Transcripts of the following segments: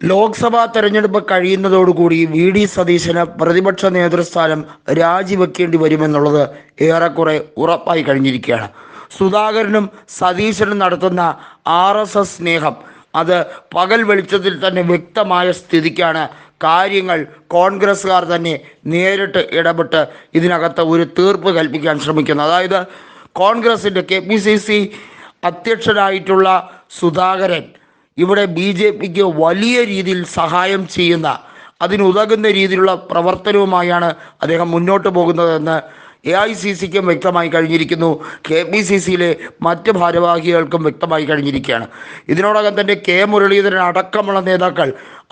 ലോക്സഭാ തെരഞ്ഞെടുപ്പ് കഴിയുന്നതോടുകൂടി V D സതീശന് പ്രതിപക്ഷ നേതൃസ്ഥാനം രാജിവെക്കേണ്ടി വരുമെന്നുള്ളത് ഏറെക്കുറെ ഉറപ്പായി കഴിഞ്ഞിരിക്കുകയാണ്. സുധാകരനും സതീശനും നടത്തുന്ന ആർ എസ് എസ് സ്നേഹം അത് പകൽ വെളിച്ചത്തിൽ തന്നെ വ്യക്തമായ സ്ഥിതിക്കാണ്. കാര്യങ്ങൾ കോൺഗ്രസ്സുകാർ തന്നെ നേരിട്ട് ഇടപെട്ട് ഇതിനകത്ത് ഒരു തീർപ്പ് കൽപ്പിക്കാൻ ശ്രമിക്കുന്നത് അതായത് കോൺഗ്രസിന്റെ കെ പി സി സി അധ്യക്ഷനായിട്ടുള്ള സുധാകരൻ ഇവിടെ ബി ജെ പിക്ക് വലിയ രീതിയിൽ സഹായം ചെയ്യുന്ന അതിനുതകുന്ന രീതിയിലുള്ള പ്രവർത്തനവുമായാണ് അദ്ദേഹം മുന്നോട്ട് പോകുന്നതെന്ന് എ ഐ സി സിക്കും വ്യക്തമായി കഴിഞ്ഞിരിക്കുന്നു. കെ പി സി സിയിലെ മറ്റ് ഭാരവാഹികൾക്കും വ്യക്തമായി കഴിഞ്ഞിരിക്കുകയാണ്. ഇതിനോടകം തന്നെ കെ മുരളീധരൻ അടക്കമുള്ള നേതാക്കൾ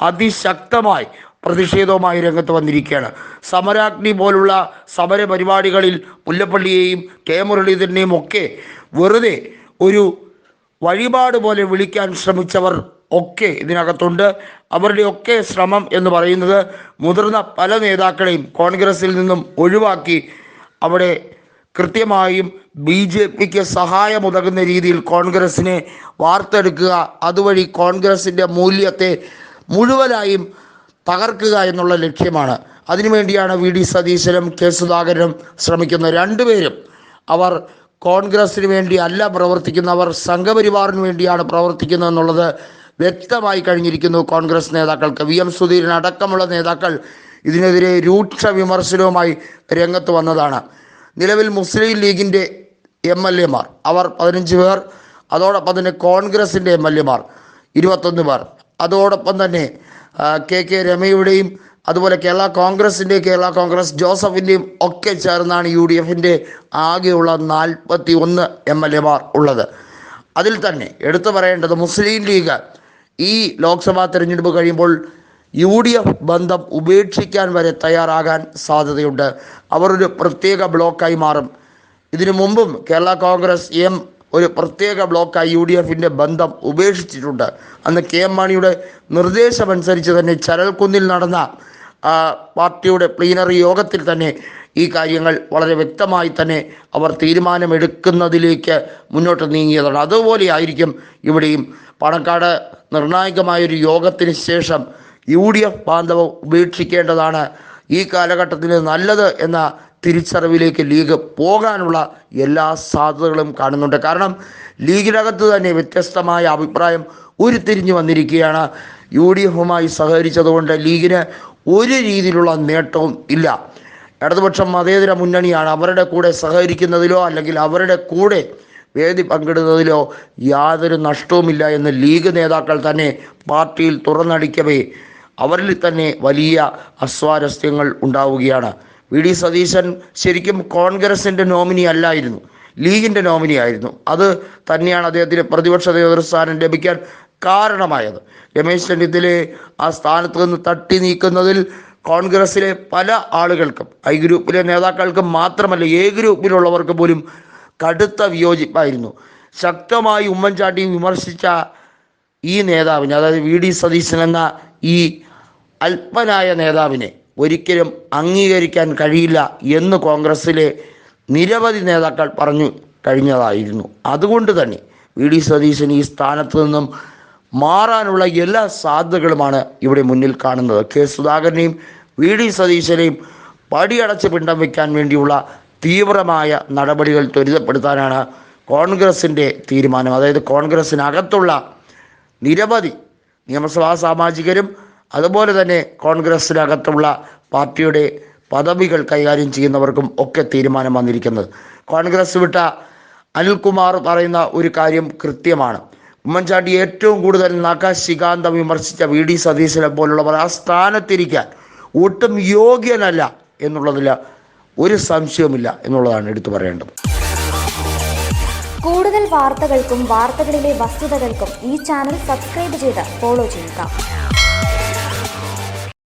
അതിശക്തമായി പ്രതിഷേധവുമായി രംഗത്ത് വന്നിരിക്കുകയാണ്. സമരാഗ്നി പോലുള്ള സമര പരിപാടികളിൽ മുല്ലപ്പള്ളിയെയും കെ മുരളീധരനെയും ഒക്കെ വെറുതെ ഒരു വഴിപാട് പോലെ വിളിക്കാൻ ശ്രമിച്ചവർ ഒക്കെ ഇതിനകത്തുണ്ട്. അവരുടെ ഒക്കെ ശ്രമം എന്ന് പറയുന്നത് മുതിർന്ന പല നേതാക്കളെയും കോൺഗ്രസിൽ നിന്നും ഒഴിവാക്കി അവിടെ കൃത്യമായും ബി ജെ പിക്ക് സഹായമുതകുന്ന രീതിയിൽ കോൺഗ്രസിനെ വാർത്തെടുക്കുക അതുവഴി കോൺഗ്രസിന്റെ മൂല്യത്തെ മുഴുവനായും തകർക്കുക എന്നുള്ള ലക്ഷ്യമാണ്. അതിനുവേണ്ടിയാണ് വി ഡി സതീശനും കെ സുധാകരനും ശ്രമിക്കുന്നത്. രണ്ടുപേരും അവർ കോൺഗ്രസിന് വേണ്ടി അല്ല പ്രവർത്തിക്കുന്നവർ സംഘപരിവാറിന് വേണ്ടിയാണ് പ്രവർത്തിക്കുന്നത് എന്നുള്ളത് വ്യക്തമായി കഴിഞ്ഞിരിക്കുന്നു കോൺഗ്രസ് നേതാക്കൾക്ക്. വി എം സുധീരൻ അടക്കമുള്ള നേതാക്കൾ ഇതിനെതിരെ രൂക്ഷ വിമർശനവുമായി രംഗത്ത് വന്നതാണ്. നിലവിൽ മുസ്ലിം ലീഗിന്റെ എം എൽ എമാർ അവർ പതിനഞ്ച് പേർ അതോടൊപ്പം തന്നെ കോൺഗ്രസിന്റെ എം എൽ എമാർ ഇരുപത്തൊന്ന് പേർ. അതോടൊപ്പം തന്നെ കെ കെ രമയുടെയും അതുപോലെ കേരള കോൺഗ്രസിന്റെയും കേരള കോൺഗ്രസ് ജോസഫിന്റെയും ഒക്കെ ചേർന്നാണ് യു ഡി എഫിന്റെ ആകെയുള്ള നാൽപ്പത്തി ഒന്ന് എം എൽ എമാർ ഉള്ളത്. അതിൽ തന്നെ എടുത്തു പറയേണ്ടത് മുസ്ലിം ലീഗ്. ഈ ലോക്സഭാ തിരഞ്ഞെടുപ്പ് കഴിയുമ്പോൾ യു ഡി എഫ് ബന്ധം ഉപേക്ഷിക്കാൻ വരെ തയ്യാറാകാൻ സാധ്യതയുണ്ട്. അവർ ഒരു പ്രത്യേക ബ്ലോക്കായി മാറും. ഇതിനു മുമ്പും കേരള കോൺഗ്രസ് എം ഒരു പ്രത്യേക ബ്ലോക്കായി യു ഡി എഫിന്റെ ബന്ധം ഉപേക്ഷിച്ചിട്ടുണ്ട്. അന്ന് കെ എം മാണിയുടെ നിർദ്ദേശമനുസരിച്ച് തന്നെ ചരൽക്കുന്നിൽ നടന്ന പാർട്ടിയുടെ പ്ലീനറി യോഗത്തിൽ തന്നെ ഈ കാര്യങ്ങൾ വളരെ വ്യക്തമായി തന്നെ അവർ തീരുമാനമെടുക്കുന്നതിലേക്ക് മുന്നോട്ട് നീങ്ങിയതാണ്. അതുപോലെ ആയിരിക്കും ഇവിടെയും പാണക്കാട് നിർണായകമായൊരു യോഗത്തിന് ശേഷം യു ഡി എഫ് ബാന്ധവം ഉപേക്ഷിക്കേണ്ടതാണ്. ഈ കാലഘട്ടത്തിന് നല്ലത് എന്ന തിരിച്ചറിവിലേക്ക് ലീഗ് പോകാനുള്ള എല്ലാ സാധ്യതകളും കാണുന്നുണ്ട്. കാരണം ലീഗിനകത്ത് തന്നെ വ്യത്യസ്തമായ അഭിപ്രായം ഉരുത്തിരിഞ്ഞു വന്നിരിക്കുകയാണ്. യു ഡി എഫുമായി സഹകരിച്ചതുകൊണ്ട് ലീഗിന് ഒരു രീതിയിലുള്ള നേട്ടവും ഇല്ല. ഇടതുപക്ഷം മതേതര മുന്നണിയാണ് അവരുടെ കൂടെ സഹകരിക്കുന്നതിലോ അല്ലെങ്കിൽ അവരുടെ കൂടെ വേദി പങ്കിടുന്നതിലോ യാതൊരു നഷ്ടവുമില്ല എന്ന് ലീഗ് നേതാക്കൾ തന്നെ പാർട്ടിയിൽ തുറന്നടിക്കവേ അവരിൽ തന്നെ വലിയ അസ്വാരസ്യങ്ങൾ ഉണ്ടാവുകയാണ്. വി. ഡി. സതീശൻ ശരിക്കും കോൺഗ്രസിന്റെ നോമിനി അല്ലായിരുന്നു ലീഗിന്റെ നോമിനി ആയിരുന്നു. അത് തന്നെയാണ് അദ്ദേഹത്തിന് പ്രതിപക്ഷ നേതൃസ്ഥാനം ലഭിക്കാൻ കാരണമായത്. രമേശ് ചെന്നിത്തലയെ ആ സ്ഥാനത്ത് നിന്ന് തട്ടി നീക്കുന്നതിൽ കോൺഗ്രസിലെ പല ആളുകൾക്കും ഐ ഗ്രൂപ്പിലെ നേതാക്കൾക്കും മാത്രമല്ല എ ഗ്രൂപ്പിലുള്ളവർക്ക് പോലും കടുത്ത വിയോജിപ്പായിരുന്നു. ശക്തമായി ഉമ്മൻചാണ്ടി വിമർശിച്ച ഈ നേതാവിനെ അതായത് വി ഡി സതീശൻ എന്ന ഈ അല്പനായ നേതാവിനെ ഒരിക്കലും അംഗീകരിക്കാൻ കഴിയില്ല എന്ന് കോൺഗ്രസ്സിലെ നിരവധി നേതാക്കൾ പറഞ്ഞു കഴിഞ്ഞതായിരുന്നു. അതുകൊണ്ട് തന്നെ വി ഡി സതീശൻ ഈ സ്ഥാനത്ത് നിന്നും മാറാനുള്ള എല്ലാ സാധ്യതകളുമാണ് ഇവിടെ മുന്നിൽ കാണുന്നത്. കെ സുധാകരനെയും വി ഡി സതീശനെയും പടിയടച്ച് പിണ്ടം വയ്ക്കാൻ വേണ്ടിയുള്ള തീവ്രമായ നടപടികൾ ത്വരിതപ്പെടുത്താനാണ് കോൺഗ്രസിന്റെ തീരുമാനം. അതായത് കോൺഗ്രസ്സിനകത്തുള്ള നിരവധി നിയമസഭാ സാമാജികരും അതുപോലെ തന്നെ കോൺഗ്രസ്സിനകത്തുള്ള പാർട്ടിയുടെ പദവികൾ കൈകാര്യം ചെയ്യുന്നവർക്കും ഒക്കെ തീരുമാനം വന്നിരിക്കുന്നത്. കോൺഗ്രസ് വിട്ട അനിൽകുമാർ പറയുന്ന ഒരു കാര്യം കൃത്യമാണ്. ഉമ്മൻചാണ്ടി ഏറ്റവും കൂടുതൽ നഖശികാന്തം വിമർശിച്ച വി ഡി സതീശനെ പോലുള്ളവർ ആ സ്ഥാനത്തിരിക്കാൻ ഒട്ടും യോഗ്യനല്ല എന്നുള്ളതിൽ ഒരു സംശയവുമില്ല എന്നുള്ളതാണ് എടുത്തു പറയേണ്ടത്. കൂടുതൽ വാർത്തകൾക്കും വാർത്തകളിലെ വസ്തുതകൾക്കും ഈ ചാനൽ സബ്സ്ക്രൈബ് ചെയ്ത് ഫോളോ ചെയ്യുക.